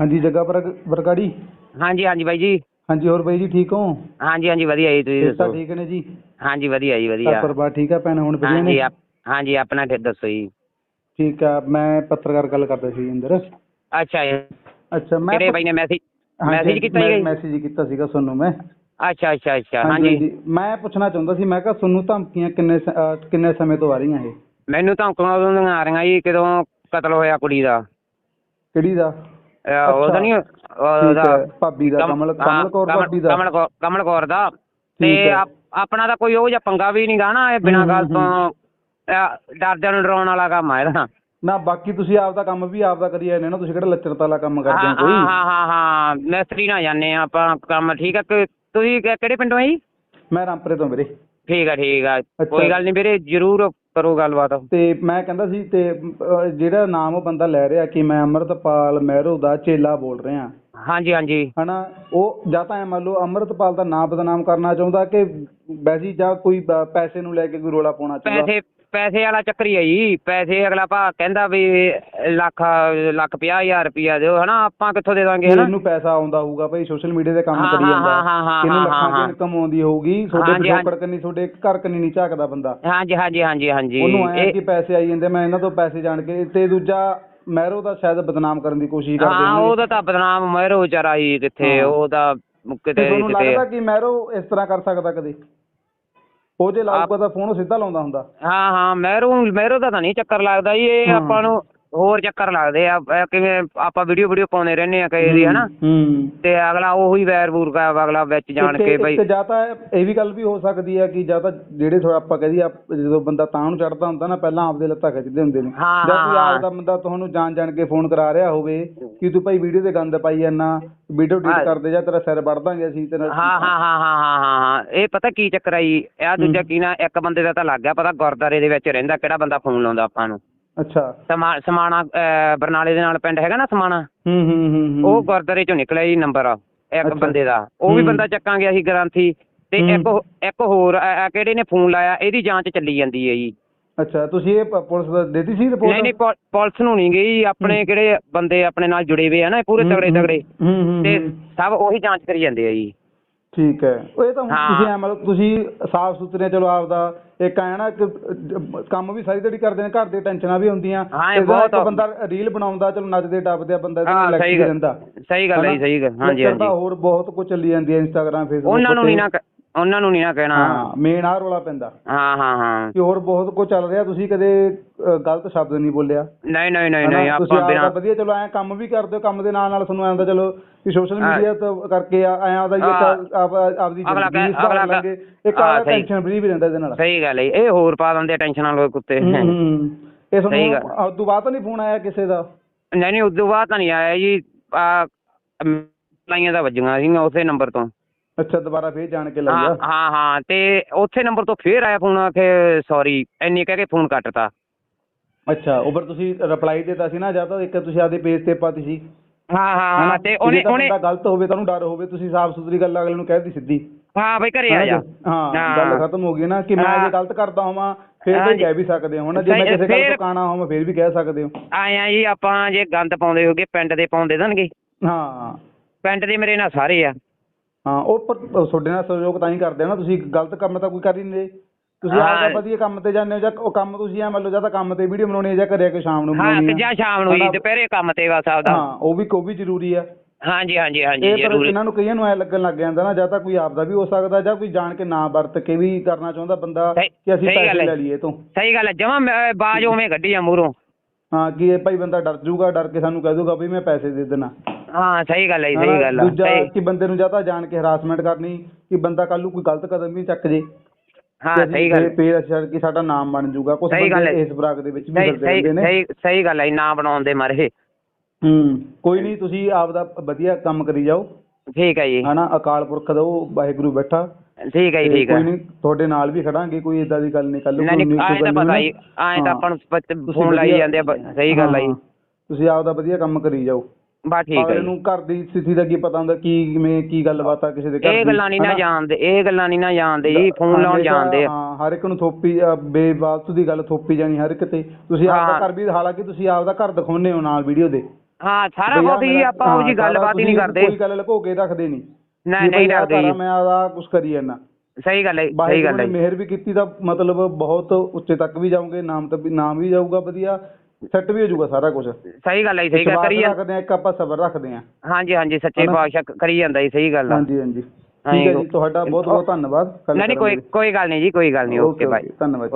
ਹਾਂਜੀ ਜੱਗਾ ਬਰਗ- ਬਰਗਾੜੀ ਹਾਂਜੀ ਹਾਂਜੀ ਬਾਈ ਜੀ। ਹਾਂਜੀ ਹੋਰ ਬਾਈ ਜੀ ਠੀਕ ਹੋ? ਹਾਂਜੀ ਹਾਂਜੀ ਵਧੀਆ ਜੀ ਤੁਸੀਂ ਸਿਹਤਾਂ ਦੱਸੋ? ਠੀਕ ਨੇ ਜੀ? ਹਾਂਜੀ ਵਧੀਆ ਜੀ ਘਰ ਵਧੀਆ ਪਰਿਵਾਰ ਠੀਕ ਆ ਭੈਣ ਹੁਣ ਵਧੀਆ ਹਾਂਜੀ ਨੇ? ਆਪ- ਹਾਂਜੀ ਆਪਣਾ ਠੇ ਦੱਸੋ ਜੀ। ਠੀਕ ਆ ਮੈਂ ਪੱਤਰਕਾਰ ਗੱਲ ਕਰਦਾ ਸੀ ਇੰਦਰ ਅੱਛਾ ਜੀ। ਅੱਛਾ ਮੈਂ ਕਿਹੜੇ ਬਾਈ ਨੇ ਮੈਸੇਜ ਮੈਸੇਜ ਕੀਤਾ ਜੀ? ਮੈਸੇਜ ਕੀਤਾ ਸੀਗਾ ਤੁਹਾਨੂੰ ਮੈਂ। ਅੱਛਾ ਅੱਛਾ ਅੱਛਾ ਹਾਂਜੀ ਮੈਂ ਪੁੱਛਣਾ ਚਾਹੁੰਦਾ ਸੀ ਮੈਂ ਕਿਹਾ ਤੁਹਾਨੂੰ ਧਮਕੀਆਂ ਕਿੰਨੇ ਸ- ਅਹ ਕਿੰਨੇ ਸਮੇਂ ਤੋਂ ਆ ਰਹੀਆਂ ਇਹ? ਮੈਨੂੰ ਧਮਕੀਆਂ ਉਦੋਂ ਦੀਆਂ ਆ ਰਹੀਆਂ ਜੀ ਕਦੋਂ ਕਤਲ ਹੋਇਆ ਕੁੜੀ ਦਾ। ਕਿਹੜੀ ਦਾ? ਉਹਦਾ ਨਹੀਂ ਠੀਕ ਉਹਦਾ ਹੈ ਭਾਬੀ ਦਾ ਕਮਲ ਕਮਲ ਕੌਰ ਭਾਬੀ ਦਾ। ਕਮਲ ਕੌਰ ਕਮਲ ਕੌਰ ਦਾ। ਠੀਕ ਤੇ ਆਪਣਾ ਤਾਂ ਕੋਈ ਉਹ ਜਿਹਾ ਪੰਗਾ ਵੀ ਨਹੀਂ ਗਾ ਨਾ ਇਹ ਬਿਨਾਂ ਗੱਲ ਤੋਂ ਡਰਦਿਆਂ ਨੂੰ ਡਰਾਉਣ ਵਾਲਾ ਕੰਮ ਆ ਇਹਦਾ। ਨਾ ਬਾਕੀ ਤੁਸੀਂ ਆਪਦਾ ਕੰਮ ਵੀ ਆਪਦਾ ਕਰੀ ਜਾਂਦੇ ਨਾ ਤੁਸੀਂ ਕਿਹੜਾ ਲੱਚਰਤਾ ਵਾਲਾ ਕੰਮ ਕਰਦੇ ਹੋ ਕੋਈ? ਹਾਂ ਹਾਂ ਹਾਂ ਮਿਸਤਰੀ ਨਾ ਜਾਣੇ ਆਪਾਂ ਕੰਮ ਠੀਕ ਆ ਤੁਸੀਂ ਕਿਹੜੇ ਪਿੰਡੋਂ ਆ ਜੀ? ਮੈਂ ਰਾਮਪੁਰੇ ਤੋਂ ਵੀਰੇ। ਠੀਕ ਆ ਠੀਕ ਆ। ਕੋਈ ਗੱਲ ਨਹੀਂ ਵੀਰੇ ਜ਼ਰੂਰ ਕਰੋ ਗੱਲਬਾਤ। ਤੇ ਮੈਂ ਕਹਿੰਦਾ ਸੀ ਤੇ ਅਹ, ਜਿਹੜਾ ਨਾਮ ਉਹ ਬੰਦਾ ਲੈ ਰਿਹਾ ਕਿ ਮੈਂ ਅੰਮ੍ਰਿਤਪਾਲ ਮਹਿਰੋ ਦਾ ਚੇਲਾ ਬੋਲ ਰਿਹਾ। ਹਾਂਜੀ ਹਾਂਜੀ। ਹਨਾ ਉਹ ਜਾਂ ਤਾਂ ਐ ਮੰਨ ਲਓ ਅੰਮ੍ਰਿਤਪਾਲ ਦਾ ਨਾਮ ਬਦਨਾਮ ਕਰਨਾ ਚਾਹੁੰਦਾ ਕਿ ਵੈਸੇ ਹੀ ਜਾਂ ਕੋਈ ਬ- ਪੈਸੇ ਨੂੰ ਲੈ ਕੇ ਕੋਈ ਰੋਲਾ ਪਾਉਣਾ ਚਾਹੁੰਦਾ। ਪੈਸੇ ਪੈਸੇ ਵਾਲਾ ਚੱਕਰ ਹੀ ਆ ਜੀ। ਪੈਸੇ ਅਗਲਾ ਭਾ ਕਹਿੰਦਾ ਵੀ ਲੱਖ ਲੱਖ ਪੰਜਾਹ ਹਜ਼ਾਰ ਰੁਪਇਆ ਦਿਓ ਹਨਾ? ਆਪਾਂ ਕਿੱਥੋਂ ਦੇ ਦਾਂਗੇ ਹਨਾ? ਇਹਨੂੰ ਪੈਸਾ ਆਉਂਦਾ ਹੋਊਗਾ ਭਾਈ ਸੋਸ਼ਲ ਮੀਡੀਆ ਤੇ ਕੰਮ ਹਾਂ, ਕਰੀ ਹਾਂ, ਜਾਂਦਾ। ਹਾਂ, ਹਾਂ, ਹਾਂ, ਹਾਂ, ਲੱਖਾਂ ਹਾਂ। ਦੀ ਇਨਕਮ ਆਉਂਦੀ ਹੋਊਗੀ ਤੁਹਾਡੇ ਹਾਂਜੀ, ਪਿਛੋਕੜ ਕੰਨੀ ਤੁਹਾਡੇ ਘਰ ਕੰਨੀ ਨਹੀਂ ਝਾਕਦਾ ਬੰਦਾ। ਹਾਂਜੀ ਹਾਂਜੀ ਹਾਂਜੀ ਹਾਂਜੀ। ਉਹਨੂੰ ਆਇਆ ਇਹ- ਕਿ ਪੈਸੇ ਆਈ ਜਾਂਦੇ ਮੈਂ ਇਹਨਾਂ ਤੋਂ ਪੈਸੇ ਜਾਣ ਕੇ ਤੇ ਦੂਜਾ ਮਹਿਰੋ ਦਾ ਸ਼ਾਇਦ ਬਦਨਾਮ ਕਰਨ ਦੀ ਕੋਸ਼ਿਸ਼ ਕਰਦੇ ਹਾਂ ਹੋਣਗੇ। ਉਹਦਾ ਤਾਂ ਬਦਨਾਮ ਮਹਿਰੋ ਵਿਚਾਰਾ ਜੀ ਕਿੱਥੇ ਹਾਂ। ਉਹਦਾ ਤੇ ਕਿਤੇ ਤੁਹਾਨੂੰ ਕਿਤੇ ਲੱਗਦਾ ਕਿ ਮਹਿਰੋ ਇਸ ਤਰ੍ਹਾਂ ਕਰ ਸਕਦਾ ਕਦੇ? ਉਹ ਜੇ ਲਾਊਗਾ ਤਾਂ ਫੋਨ ਉਹ ਸਿੱਧਾ ਲਾਉਂਦਾ ਹੁੰਦਾ ਹਾਂ ਹਾਂ ਮਹਿਰੋ ਮਹਿਰੋ ਦਾ ਤਾਂ ਨਹੀਂ ਚੱਕਰ ਲੱਗਦਾ ਜੀ ਇਹ। ਆਪਾਂ ਨੂੰ ਹੋਰ ਚੱਕਰ ਲੱਗਦੇ ਆ ਇਹ ਕਿਵੇਂ ਆਪਾਂ ਵੀਡੀਓ ਵੀਡੀਓ ਪਾਉਂਦੇ ਰਹਿੰਦੇ ਆ ਕਈ ਦੀ ਹਨਾ? ਹੂੰ। ਤੇ ਅਗਲਾ ਉਹੀ ਵੈਰ ਵੂਰ ਕਾ ਅਗਲਾ ਵਿੱਚ ਜਾਣ ਇੱਕ- ਕੇ ਇੱਕ ਬਈ ਜਾਂ ਤਾਂ ਇਹ ਵੀ ਗੱਲ ਵੀ ਹੋ ਸਕਦੀ ਹੈ ਕਿ ਜਾਂ ਤਾਂ ਜਿਹੜੇ ਥੋੜਾ ਆਪਾਂ ਕਹਦੀ ਜਦੋਂ ਬੰਦਾ ਤਾਂ ਨੂੰ ਚੜਦਾ ਹੁੰਦਾ ਨਾ ਪਹਿਲਾਂ ਆਪਦੇ ਲੱਤਾਂ ਖਿੱਚਦੇ ਹੁੰਦੇ ਨੇ। ਹਾਂ, ਜਾਂ ਕੋਈ ਹਾਂ। ਆਪਦਾ ਬੰਦਾ ਤੁਹਾਨੂੰ ਜਾਣ ਜਾਣ ਕੇ ਫੋਨ ਕਰਾ ਰਿਹਾ ਹੋਵੇ ਕਿ ਤੂੰ ਭਾਈ ਵੀਡੀਓ ਤੇ ਗੰਦ ਪਾਈ ਜਾਂਦਾ ਵੀਡੀਓ ਹਾਂ। ਡਿਲੀਟ ਕਰ ਦੇ ਜਾਂ ਤੇਰਾ ਸਿਰ ਵੜ ਦਾਂਗੇ ਅਸੀਂ ਤੇਰਾ ਹਾਂ ਹਾਂ ਹਾਂ ਹਾਂ ਹਾਂ ਹਾਂ ਹਾਂ ਇਹ ਪਤਾ ਕੀ ਚੱਕਰ ਆ ਜੀ? ਇਹ ਦੂਜਾ ਕੀ ਨਾ ਇੱਕ ਬੰਦੇ ਦਾ ਤਾਂ ਲੱਗ ਗਿਆ ਪਤਾ ਗੁਰਦਾਰੇ ਦੇ ਵਿੱਚ ਰਹਿੰਦਾ ਕਿਹੜਾ ਬੰਦਾ ਫੋਨ ਲਾਉਂਦਾ ਆਪਾਂ ਨੂੰ। ਅੱਛਾ। ਸਮਾ ਸਮਾਣਾ ਅਹ, ਬਰਨਾਲੇ ਦੇ ਨਾਲ ਪਿੰਡ ਹੈਗਾ ਨਾ ਸਮਾਣਾ? ਹੂੰ ਹੂੰ ਹੂੰ ਹੂੰ। ਉਹ ਗੁਰਦਾਰੇ ਚੋਂ ਨਿਕਲਿਆ ਜੀ ਨੰਬਰ ਇੱਕ ਅੱਛਾ। ਬੰਦੇ ਦਾ। ਉਹ ਵੀ ਹੂੰ। ਬੰਦਾ ਚੱਕਾਂਗੇ ਅਸੀਂ ਗ੍ਰੰਥੀ ਤੇ ਹੂੰ। ਇੱਕ ਹੋ- ਇੱਕ ਹੋਰ ਅਹ, ਕਿਹੜੇ ਨੇ ਫੋਨ ਲਾਇਆ ਇਹਦੀ ਜਾਂਚ ਚੱਲੀ ਜਾਂਦੀ ਹੈ ਜੀ। ਅੱਛਾ ਤੁਸੀਂ ਇਹ ਪ- ਪੁਲਿਸ ਦਾ ਦੇਤੀ ਸੀ ਰਿਪੋਰਟ? ਨਹੀਂ ਨਹੀਂ ਪੁਲਿਸ ਨੂੰ ਨਹੀਂ ਗਈ ਆਪਣੇ ਕਿਹੜੇ ਬੰਦੇ ਆਪਣੇ ਨਾਲ ਜੁੜੇ ਹੋਏ ਆ ਨਾ ਇਹ ਪੂਰੇ ਤਗੜੇ ਤਗੜੇ। ਹੂੰ ਹੂੰ ਤੇ ਹੂੰ। ਸਭ ਉਹੀ ਜਾਂਚ ਕਰੀ ਜਾਂਦੇ ਆ ਜੀ। ਠੀਕ ਹੈ। ਉਹ ਇਹ ਤਾਂ ਹੁਣ ਹਾਂ। ਤੁਸੀਂ ਐ ਮਤਲਬ ਤੁਸੀਂ ਸਾਫ਼ ਸੁਥਰੇ ਚਲੋ ਆਪਦਾ ਇੱਕ ਆਇਆ ਨਾ ਇੱਕ ਅਹ, ਕੰਮ ਵੀ ਸਾਰੀ ਦਿਹਾੜੀ ਕਰਦੇ ਨੇ ਘਰ ਦੇ ਟੈਨਸ਼ਨਾਂ ਵੀ ਹੁੰਦੀਆਂ। ਹਾਂ, ਇਹ ਬਹੁਤ- ਇੱਕ ਬੰਦਾ ਰੀਲ ਬਣਾਉਂਦਾ ਚਲੋ ਨੱਚਦੇ ਟੱਪਦੇ ਆ ਬੰਦਾ ਇਹਦੇ ਹਾਂ, ਨਾਲ ਸਹੀ ਗੱਲ- ਰਹਿੰਦਾ। ਸਹੀ ਗੱਲ ਹੈ ਜੀ, ਹਨਾ? ਸਹੀ ਗੱਲ। ਹਾਂਜੀ ਲੱਚਰ ਤਾਂ ਹਾਂਜੀ। ਹੋਰ ਬਹੁਤ ਕੁਝ ਚੱਲੀ ਜਾਂਦੀ ਹੈ ਇੰਸਟਾਗ੍ਰam ਫੇਸਬੁੱਕ ਉਹਨਾਂ ਨੂੰ ਨਹੀਂ ਨਾ ਕ- ਉਹਨਾਂ ਨੂੰ ਨਹੀਂ ਨਾ ਕਹਿਣਾ ਹਾਂ ਮੇਨ ਆ ਰੋਲਾ ਪੈਂਦਾ ਹਾਂ ਹਾਂ ਹਾਂ ਕਿ ਹੋਰ ਬਹੁਤ ਕੁਝ ਚੱਲ ਰਿਹਾ ਤੁਸੀਂ ਕਦੇ ਗਲਤ ਸ਼ਬਦ ਨਹੀਂ ਬੋਲਿਆ ਨਹੀਂ ਨਹੀਂ ਨਹੀਂ ਹਨਾ? ਨਹੀਂ ਤੁਸੀਂ ਆਪਾਂ ਆਪਦਾ ਬਿਨਾਂ ਵਧੀਆ ਚਲੋ ਐ ਕੰਮ ਵੀ ਕਰਦੇ ਹੋ ਕੰਮ ਦੇ ਨਾਲ ਨਾਲ ਤੁਹਾਨੂੰ ਐਂ ਚਲੋ ਕਿ ਸੋਸ਼ਲ ਹਾਂ। ਮੀਡੀਆ ਤੋਂ ਕਰਕੇ ਆ- ਐਂ ਆਪਦਾ ਹਾਂ। ਇੱਕ ਆਪ- ਆਪਦੀ ਅਗਲਾ ਜ਼ਿੰਦਗੀ ਕਹਿ- ਸੁਧਾਰ ਅਗਲਾ ਕਹਿ- ਲਾਂਗੇ ਇੱਕ ਹਾਂ, ਸਹੀ। ਟੈਨਸ਼ਨ ਫਰੀ ਵੀ ਰਹਿੰਦਾ ਇਹਦੇ ਨਾਲ ਸਹੀ ਗੱਲ ਹੈ। ਇਹ ਹੋਰ ਪਾ ਦਿੰਦੇ ਟੈਨਸ਼ਨਾਂ ਲੋਕ ਕੁੱਤੇ ਹੂੰ, ਨਹੀਂ ਹੂੰ। ਇਹ ਸਹੀ ਤੁਹਾਨੂੰ ਗੱਲ। ਉਦੋਂ ਬਾਅਦ ਤਾਂ ਨਹੀਂ ਫੋਨ ਆਇਆ ਕਿਸੇ ਦਾ ਨਹੀਂ ਉਦੋਂ ਬਾਅਦ ਤਾਂ ਨਹੀਂ ਆਇਆ ਜੀ ਆ ਲਾਈਆਂ ਦਾ ਵੱਜੀਆਂ ਸੀ ਉਸੇ ਨੰਬਰ ਤੋਂ ਅੱਛਾ ਦੁਬਾਰਾ ਫੇਰ ਜਾਣ ਕੇ ਹਾਂ ਲੱਗਿਆ ਹਾਂ ਹਾਂ ਤੇ ਉਸੇ ਨੰਬਰ ਤੋਂ ਫੇਰ ਆਇਆ ਫੋਨ ਆ ਕੇ ਸੌਰੀ ਇੰਨੀ ਕਹਿ ਕੇ ਫੋਨ ਕੱਟਤਾ। ਅੱਛਾ ਉਹ ਪਰ ਤੁਸੀਂ ਰਿਪਲਾਈ ਦਿੱਤਾ ਸੀ ਨਾ ਜਾਂ ਤਾਂ ਇੱਕ ਤੁਸੀਂ ਆਪਦੇ ਪੇਜ ਤੇ ਪਾਤੀ ਸੀ? ਹਾਂ ਹਾਂ? ਹਾਂ ਤੇ ਉਹਨੇ ਉਹਨੇ ਬੰਦਾ ਗਲਤ ਹੋਵੇ ਤੁਹਾਨੂੰ ਡਰ ਹੋਵੇ ਤੁਸੀਂ ਸਾਫ਼ ਸੁਥਰੀ ਗੱਲ ਅਗਲੇ ਨੂੰ ਕਹਿ ਦਿੱਤੀ ਸਿੱਧੀ। ਹਾਂ ਬਈ ਘਰੇ ਆ ਜਾ? ਹਾਂ ਗੱਲ ਖਤਮ ਹੋ ਗਈ ਨਾ ਕਿ ਮੈਂ। ਜੇ ਗਲਤ ਕਰਦਾ ਹੋਵਾਂ ਫੇਰ ਜੀ। ਕਹਿ ਵੀ ਸਕਦੇ ਹੋ ਨਾ ਜੇ ਮੈਂ ਕਿਸੇ ਗੱਲ ਤੋਂ ਕਾਣਾ ਹੋਵਾਂ ਫੇਰ ਵੀ ਕਹਿ ਸਕਦੇ ਹੋ। ਆਇਆ ਜੀ ਆਪਾਂ ਜੇ ਗੰਦ ਪਾਉਂਦੇ ਹੋਗੇ ਪਿੰਡ ਦੇ ਪਾਉਂਦੇ ਦੇਣਗੇ। ਹਾਂ। ਪਿੰਡ ਦੇ ਮੇਰੇ ਨਾਲ ਸਾਰੇ ਆ। ਹਾਂ ਉਹ ਪਰ ਤੁਹਾਡੇ ਨਾਲ ਸਹਿਯੋਗ ਤਾਂ ਹੀ ਕਰਦੇ ਆ ਨਾ ਤੁਸੀਂ ਗਲਤ ਕੰਮ ਤਾਂ ਕੋਈ ਕਰ ਹੀ ਨਹੀਂ ਰਹੇ। ਤੁਸੀਂ ਹਾਂ। ਆਪਦਾ ਵਧੀਆ ਕੰਮ ਤੇ ਜਾਂਦੇ ਹੋ ਜਾਂ ਉਹ ਕੰਮ ਤੁਸੀਂ ਐ ਮੰਨ ਲਓ ਜਾਂ ਤਾਂ ਕੰਮ ਤੇ ਵੀਡੀਓ ਬਣਾਉਣੀ ਹੈ ਜਾਂ ਘਰੇ ਆ ਕੇ ਸ਼ਾਮ ਨੂੰ ਹਾਂ ਤੇ ਜਾਂ ਸ਼ਾਮ ਨੂੰ ਜੀ? ਦੁਪਹਿਰੇ ਕੰਮ ਤੇ ਬਸ ਆਪਦਾ। ਹਾਂ ਉਹ ਵੀ ਉਹ ਵੀ ਜ਼ਰੂਰੀ ਆ। ਹਾਂਜੀ ਹਾਂਜੀ ਹਾਂਜੀ ਇਹ ਪਰ ਜ਼ਰੂਰ। ਇਹਨਾਂ ਨੂੰ ਕਈਆਂ ਨੂੰ ਐ ਲੱਗਣ ਲੱਗ ਜਾਂਦਾ ਨਾ ਜਾਂ ਤਾਂ ਕੋਈ ਆਪਦਾ ਵੀ ਹੋ ਸਕਦਾ ਜਾਂ ਕੋਈ ਜਾਣ ਕੇ ਨਾ ਵਰਤ ਕੇ ਵੀ ਕਰਨਾ ਚਾਹੁੰਦਾ ਬੰਦਾ ਸਹੀ- ਕਿ ਅਸੀਂ ਸਹੀ ਗੱਲ ਪੈਸੇ ਹੈ। ਲੈ ਲਈਏ ਤੋਂ। ਸਹੀ ਗੱਲ ਹੈ ਜਮਾ ਬਾਜ ਉਵੇਂ ਗੱਡੀ ਆ ਮੂਹਰੋਂ। ਹਾਂ ਕਿ ਇਹ ਭਾਈ ਬੰਦਾ ਡਰ ਜਾਊਗਾ ਡਰ ਕੇ ਸਾਨੂੰ ਕਹਿ ਦੂਗਾ ਵੀ ਮੈਂ ਪੈਸੇ ਦੇ ਦੇਣਾ। ਹਾਂ ਸਹੀ ਗੱਲ ਹੈ ਜੀ? ਸਹੀ ਗੱਲ ਆ। ਦੂਜਾ ਸਹੀ- ਕਿ ਬੰਦੇ ਨੂੰ ਜਾਂ ਤਾਂ ਜਾਣ ਕੇ ਹਰਾਸਮੈਂਟ ਕਰਨੀ ਕਿ ਬੰਦਾ ਕੱਲ ਨੂੰ ਕੋਈ ਗਲਤ ਕਦਮ ਵੀ ਚੱਕ ਜੇ। ਹਾਂ ਸਹੀ ਗੱਲ। ਫੇਰ ਅੱਛਾ ਕਿ ਸਾਡਾ ਨਾਮ ਬਣ ਜਾਊਗਾ। ਕੁਝ ਸਹੀ ਗੱਲ ਬੰਦੇ ਹੈ। ਇਸ ਬਰਾਕ ਦੇ ਵਿੱਚ ਵੀ ਸਹੀ ਫਿਰਦੇ ਰਹਿੰਦੇ ਨੇ। ਸਹੀ ਸਹੀ ਗੱਲ ਹੈ ਜੀ, ਨਾ ਬਣਾਉਣ ਦੇ ਮਾਰੇ। ਹੂੰ ਕੋਈ ਨਹੀਂ ਤੁਸੀਂ ਆਪਦਾ ਵਧੀਆ ਕੰਮ ਕਰੀ ਜਾਓ। ਠੀਕ ਹੈ ਜੀ। ਹਨਾ ਅਕਾਲ ਪੁਰਖ ਦਾ ਉਹ ਵਾਹਿਗੁਰੂ ਬੈਠਾ। ਠੀਕ ਹੈ ਜੀ ਤੇ ਠੀਕ ਹੈ। ਕੋਈ ਨਹੀਂ ਤੁਹਾਡੇ ਨਾਲ ਵੀ ਖੜਾਂਗੇ ਕੋਈ ਇਦਾਂ ਦੀ ਗੱਲ ਨਹੀਂ। ਕੱਲ ਨਹੀਂ ਨਹੀਂ ਆਏ ਤਾਂ ਪਤਾ ਹੀ ਆਏ ਤਾਂ ਆਪਾਂ ਨੂੰ ਫੋਨ ਲਾਈ ਜਾਂਦੇ ਆ ਬ- ਸਹੀ ਗੱਲ ਹੈ ਜੀ। ਤੁਸੀਂ ਆਪਦਾ ਵਧੀਆ ਕੰਮ ਕਰੀ ਜਾਓ। ਬਸ ਠੀਕ ਹੈ ਅਗਲੇ ਜੀ। ਨੂੰ ਘਰ ਦੀ ਸਥਿਤੀ ਦਾ ਕੀ ਪਤਾ ਹੁੰਦਾ ਕੀ ਕਿਵੇਂ ਕੀ ਗੱਲਬਾਤ ਆ ਕਿਸੇ ਦੇ ਘਰ ਇਹ ਗੱਲਾਂ ਨਹੀਂ ਨਾ ਹਨਾ? ਜਾਣਦੇ ਇਹ ਗੱਲਾਂ ਨਹੀਂ ਨਾ ਜਾਣਦੇ ਜੀ ਫੋਨ ਲਾਉਣ ਹਮੇਸ਼ਾ, ਜਾਣਦੇ ਆ। ਹਾਂ ਹਰ ਇੱਕ ਨੂੰ ਥੋਪੀ ਅ, ਬੇਵਾਸਤੂ ਦੀ ਗੱਲ ਥੋਪੀ ਜਾਣੀ ਹਰ ਇੱਕ ਤੇ। ਤੁਸੀਂ ਹਾਂ। ਆਪਦਾ ਘਰ ਵੀ ਹਾਲਾਂਕਿ ਤੁਸੀਂ ਆਪਦਾ ਘਰ ਦਿਖਾਉਂਦੇ ਹੋ ਨਾਲ ਵੀਡੀਓ ਦੇ। ਹਾਂ ਸਾਰਾ ਬਈ ਆਹ ਕੁਝ ਹੀ ਮੇਰਾ- ਆਪਾਂ ਉਹ ਜੀ ਹਾਂ, ਗੱਲਬਾਤ ਹੀ ਨਹੀਂ ਤੁਸੀਂ ਕਰਦੇ। ਕੋਈ ਗੱਲ ਲੁਕੋ ਕੇ ਰੱਖਦੇ ਨਹੀਂ ਨਹੀਂ ਨਹੀਂ ਰੱਖਦੇ ਜੀ। ਮੈਂ ਆਦਾ ਕੁਝ ਕਰੀ ਜਾਂਦਾ। ਸਹੀ ਗੱਲ ਹੈ ਜੀ, ਸਹੀ ਗੱਲ ਹੈ ਜੀ। ਮਿਹਰ ਵੀ ਕੀਤੀ ਤਾਂ ਮਤਲਬ ਬਹੁਤ ਉੱਚੇ ਤੱਕ ਵੀ ਜਾਓਗੇ ਨਾਮ ਤਾਂ ਵੀ ਨਾਮ ਵੀ ਜਾਊਗਾ ਵਧੀਆ। ਸੈੱਟ ਵੀ ਹੋ ਜਾਊਗਾ ਸਾਰਾ ਕੁਝ ਸਹੀ ਗੱਲ ਹੈ ਜੀ, ਸਹੀ ਗੱਲ ਕਰੀ ਜਾਂ- ਰੱਖਦੇ ਆ ਇੱਕ ਆਪਾਂ ਸਬਰ ਰੱਖਦੇ ਆ। ਹਾਂਜੀ ਹਾਂਜੀ ਸੱਚੇ ਹਨਾ? ਪਾਤਸ਼ਾਹ ਕਰੀ ਜਾਂਦਾ ਜੀ ਸਹੀ ਗੱਲ ਆ। ਹਾਂਜੀ ਹਾਂਜੀ। ਠੀਕ ਹੈ ਜੀ ਤੁਹਾਡਾ ਬਹੁਤ ਬਹੁਤ ਧੰਨਵਾਦ। ਗੱਲ ਨਹੀਂ ਨਹੀਂ ਕਰਨ ਕੋਈ ਲਈ। ਕੋਈ ਗੱਲ ਨਹੀਂ ਜੀ ਕੋਈ ਗੱਲ ਨਹੀਂ ਓਕੇ ਬਾਈ ਧੰਨਵਾਦ